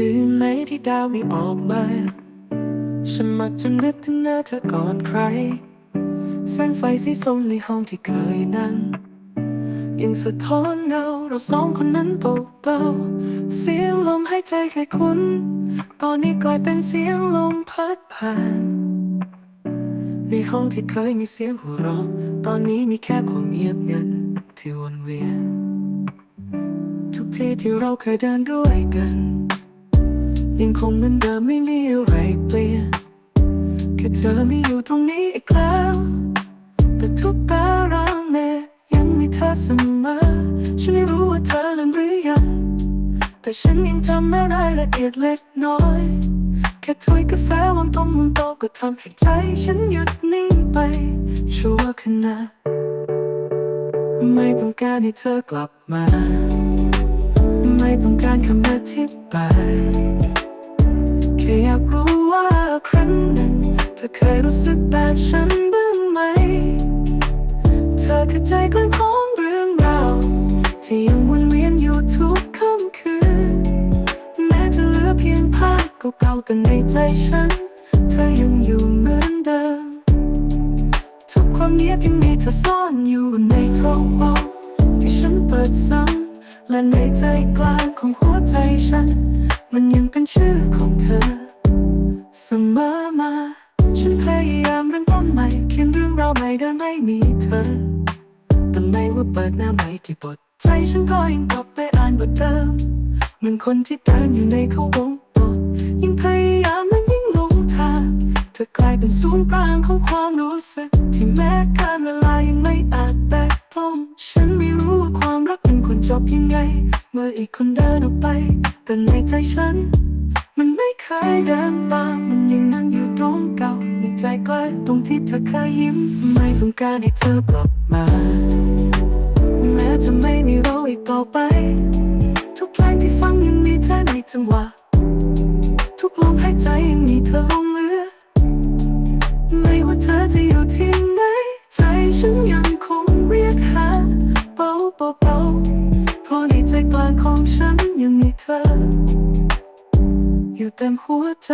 คืนไหนที่ดาวไม่ออกมา ฉันมักจะนึกถึงหน้าเธอก่อนใคร แสงไฟสีส้มในห้องที่เคยนั่ง ยังสะท้อนเงาเราสองคนนั้นเบาๆเสียงลมหายใจเคยคุ้น ตอนนี้กลายเป็นเสียงลมพัดผ่าน ในห้องที่เคยมีเสียงหัวเราะ ตอนนี้มีแค่ความเงียบงันที่วนเวียนทุกที่ที่เราเคยเดินด้วยกัน ยังคงเหมือนเดิมไม่มีอะไรเปลี่ยนแค่เธอไม่อยู่ตรงนี้อีกแล้ว แต่ทุกตารางเมตรยังมีเธอเสมอ ฉันไม่รู้ว่าเธอลืมหรือยัง แต่ฉันยังจำไม่ได้ละเอียดเล็กน้อย แค่ถ้วยกาแฟวางตรงบนโต๊ะก็ทำให้ใจฉันหยุดนิ่งไป ชั่วขณะไม่ต้องการให้เธอกลับมา ไม่ต้องการคำอธิบาย อเคยรู้สึกแบบฉันบ้างไหม เธอคือใจกลางของเรื่องราวที่ยังวนเวียนอยู่ทุกค่ำคืน แม้จะเหลือเพียงภาพเก่าๆแต่ในใจฉัน เธอยังอยู่เหมือนเดิม ทุกความเงียบยังมีเธอซ่อนอยู่ในกระเป๋าที่ฉันเปิดซ้ำและในใจกลางของหัวใจฉัน มันยังเป็นชื่อ มีเธอ แต่ไม่ว่าเปิดหน้าใหม่ที่บทใจฉันก็ยังกลับไปอ่านบทเดิมเหมือนคนที่เดินอยู่ในเขาวงกตยิ่งพยายามและยิ่งหลงทางเธอกลายเป็นศูนย์กลางของความรู้สึก ที่แม้การเวลายังไม่อาจแตะต้องฉันไม่รู้ว่าความรักมันควรจบยังไง เมื่ออีกคนเดินออกไป แต่ในใจฉัน มันไม่เคยเดินตามมันยังนั่งอยู่ตรงเก่า ใกล้ตรงที่เธอเคยยิ้ม ไม่ต้องการให้เธอกลับมา แม้จะไม่มีเราอีกต่อไป ทุกเพลงที่ฟังยังมีเธอในจังหวะ ทุกลมหายใจยังมีเธอลงเหลือ ไม่ว่าเธอจะอยู่ที่ไหน ใจฉันยังคงเรียกหาเบาเบาเบาเพราะในใจกลางของฉันยังมีเธอ อยู่เต็มหัวใจ